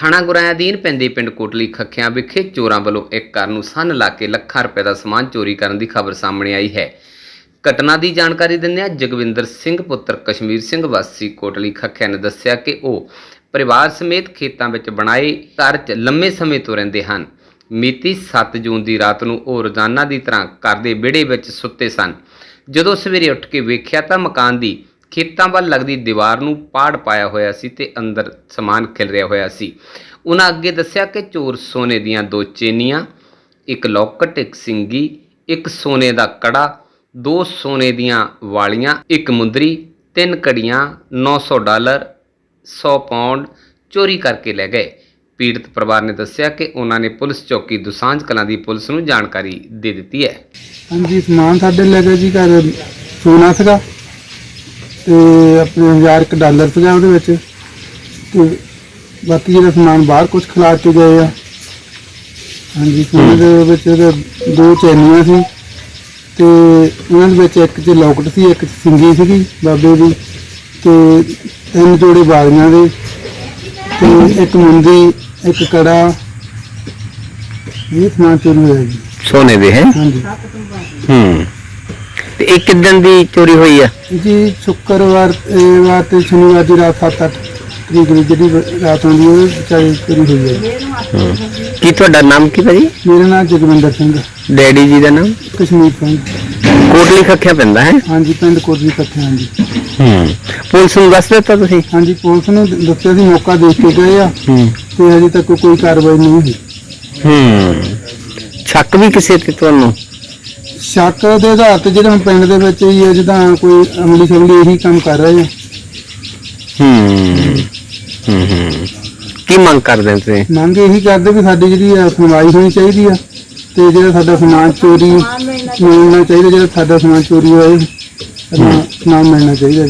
ਥਾਣਾ ਗੁਰਾਇਆ ਅਧੀਨ ਪੈਂਦੇ ਪਿੰਡ ਕੋਟਲੀ ਖੱਖਿਆਂ ਵਿਖੇ ਚੋਰਾਂ ਵੱਲੋਂ ਇੱਕ ਘਰ ਨੂੰ ਸੰਨ ਲਾ ਕੇ ਲੱਖਾਂ ਰੁਪਏ ਦਾ ਸਮਾਨ ਚੋਰੀ ਕਰਨ ਦੀ ਖਬਰ ਸਾਹਮਣੇ ਆਈ ਹੈ। ਘਟਨਾ ਦੀ ਜਾਣਕਾਰੀ ਦਿੰਦਿਆਂ ਜਗਵਿੰਦਰ ਸਿੰਘ ਪੁੱਤਰ ਕਸ਼ਮੀਰ ਸਿੰਘ ਵਾਸੀ ਕੋਟਲੀ ਖੱਖਿਆਂ ਨੇ ਦੱਸਿਆ ਕਿ ਉਹ ਪਰਿਵਾਰ ਸਮੇਤ ਖੇਤਾਂ ਵਿੱਚ ਬਣਾਏ ਘਰ 'ਚ ਲੰਮੇ ਸਮੇਂ ਤੋਂ ਰਹਿੰਦੇ ਹਨ। ਮਿਤੀ 7 ਜੂਨ ਦੀ ਰਾਤ ਨੂੰ ਉਹ ਰੋਜ਼ਾਨਾ ਦੀ ਤਰ੍ਹਾਂ ਘਰ ਦੇ ਵਿਹੜੇ ਵਿੱਚ ਸੁੱਤੇ ਸਨ। ਜਦੋਂ ਸਵੇਰੇ ਉੱਠ ਕੇ ਵੇਖਿਆ ਤਾਂ ਮਕਾਨ ਦੀ ਖੇਤਾਂ ਵੱਲ ਲੱਗਦੀ ਦੀਵਾਰ ਨੂੰ ਪਾੜ ਪਾਇਆ ਹੋਇਆ ਸੀ ਤੇ ਅੰਦਰ ਸਮਾਨ ਖਿਲ ਰਿਹਾ ਹੋਇਆ ਸੀ। ਉਹਨਾਂ ਅੱਗੇ ਦੱਸਿਆ ਕਿ ਚੋਰ ਸੋਨੇ ਦੀਆਂ ਦੋ ਚੇਨੀਆਂ, ਇੱਕ ਲੋਕਟ, ਇੱਕ ਸਿੰਗੀ, ਇੱਕ ਸੋਨੇ ਦਾ ਕੜਾ, ਦੋ ਸੋਨੇ ਦੀਆਂ ਵਾਲੀਆਂ, ਇੱਕ ਮੁੰਦਰੀ, ਤਿੰਨ ਕੜੀਆਂ 900 ਡਾਲਰ 100 ਪਾਉਂਡ ਚੋਰੀ ਕਰਕੇ ਲੈ ਗਏ। ਪੀੜਤ ਪਰਿਵਾਰ ਨੇ ਦੱਸਿਆ ਕਿ ਉਹਨਾਂ ਨੇ ਪੁਲਿਸ ਚੌਕੀ ਦੁਸਾਂਝ ਕਲਾਂ ਦੀ ਪੁਲਿਸ ਨੂੰ ਜਾਣਕਾਰੀ ਦੇ ਦਿੱਤੀ ਹੈ। ਹਾਂਜੀ, ਸਮਾਨ ਸਾਡੇ ਲੈ ਗਏ ਜੀ ਘਰ, ਸੋਨਾ ਸੀਗਾ। ਤੇ ਆਪਣੇ 1000 ਕ ਡਾਲਰ ਸੀਗਾ ਉਹਦੇ ਵਿੱਚ। ਤੇ ਬਾਕੀ ਜਿਹੜਾ ਸਮਾਨ ਬਾਹਰ ਕੁਝ ਖਿਲਾਰ ਕੇ ਗਏ ਆ। ਹਾਂਜੀ ਸੋਨੇ ਦੇ ਵਿੱਚ ਉਹਦੇ ਦੋ ਚੈਨੀਆਂ ਸੀ। ਤੇ ਉਹਨਾਂ ਦੇ ਵਿੱਚ ਇੱਕ 'ਚ ਲੋਕਟ ਸੀ ਇੱਕ 'ਚ ਸਿੰਗੀ ਸੀਗੀ ਬਾਬੇ ਦੀ। ਤੇ ਤਿੰਨ ਜੋੜੇ ਬਾਲੀਆਂ ਦੇ। ਤੇ ਇੱਕ ਮੁੰਦੀ ਇੱਕ ਕੜਾ। ਇਹ ਸਮਾਨ ਚੋਰੀ ਹੋਇਆ ਜੀ। ਸੋਨੇ ਦੇ ਹੈ। ਹਾਂਜੀ। ਹੂੰ। ਇਹ ਕਿਦਨ ਦੀ ਚੋਰੀ ਹੋਈ ਆ। ਜੀ ਸ਼ੁੱਕਰਵਾਰ ਵਾਰ ਤੇ ਸ਼ਨੀਵਾਰ ਦੀ ਰਾਤ 7-8 ਤਰੀਕ ਨੂੰ ਜਿਹੜੀ ਰਾਤ ਆਉਂਦੀ ਹੈ ਉਹ ਵਿਚਾਰੀ ਪੂਰੀ ਹੋਈ ਹੈ। ਜੀ। ਕੀ ਤੁਹਾਡਾ ਨਾਮ ਕੀ ਭਾਜੀ? ਮੇਰਾ ਨਾਮ ਜਗਵਿੰਦਰ ਸਿੰਘ ਡੈਡੀ ਜੀ ਦਾ ਨਾਮ? ਕਸ਼ਮੀਰ ਸਿੰਘ। ਕੋਟਲੀ ਖੱਖਿਆ ਪੈਂਦਾ ਹੈ? ਹਾਂਜੀ ਪਿੰਡ ਕੋਟਲੀ ਇਕੱਠੇ ਹਾਂਜੀ। ਹੂੰ। ਪੁਲਿਸ ਨੂੰ ਦੱਸ ਦਿੱਤਾ ਤੁਸੀਂ? ਹਾਂਜੀ ਪੁਲਿਸ ਨੂੰ ਦ- ਦੱਸਿਆ ਸੀ ਮੌਕਾ ਦੇਖ ਕੇ ਗਏ ਆ। ਹੂੰ। ਤੇ ਅਜੇ ਤੱਕ ਕੋਈ ਕਾਰਵਾਈ ਨਹੀਂ ਹੋਈ। ਹੂੰ। ਸ਼ੱਕ ਵੀ ਕਿਸੇ ਤੇ ਤੁਹਾਨੂੰ? ਸ਼ੱਕ ਦੇ ਆਧਾਰ ਤੇ ਜਿਹੜੇ ਹੁਣ ਪਿੰਡ ਦੇ ਵਿੱਚ ਹੀ ਹੈ ਜਿੱਦਾਂ ਕੋਈ ਅਮਲੀ ਸ਼ਮਲੀ ਇਹੀ ਕੰਮ ਕਰ ਰਹੇ ਆ। ਹੂੰ ਹੂੰ ਹੂੰ। ਕੀ ਮੰਗ ਕਰਦੇ ਹੋ ਤੁਸੀਂ? ਮੰਗ ਇਹੀ ਕਰਦੇ ਵੀ ਸਾਡੀ ਜਿਹੜੀ ਆ ਸੁਣਵਾਈ ਹੋਣੀ ਚਾਹੀਦੀ ਆ ਤੇ ਜਿਹੜਾ ਸਾਡਾ ਸਮਾਨ ਚੋਰੀ ਮਿਲਣਾ ਚਾਹੀਦਾ ਜਿਹੜਾ ਸਾਡਾ ਸਮਾਨ ਚੋਰੀ ਹੋਇਆ ਇਹ ਸਮਾਨ ਮਿਲਣਾ ਚਾਹੀਦਾ ਜੀ।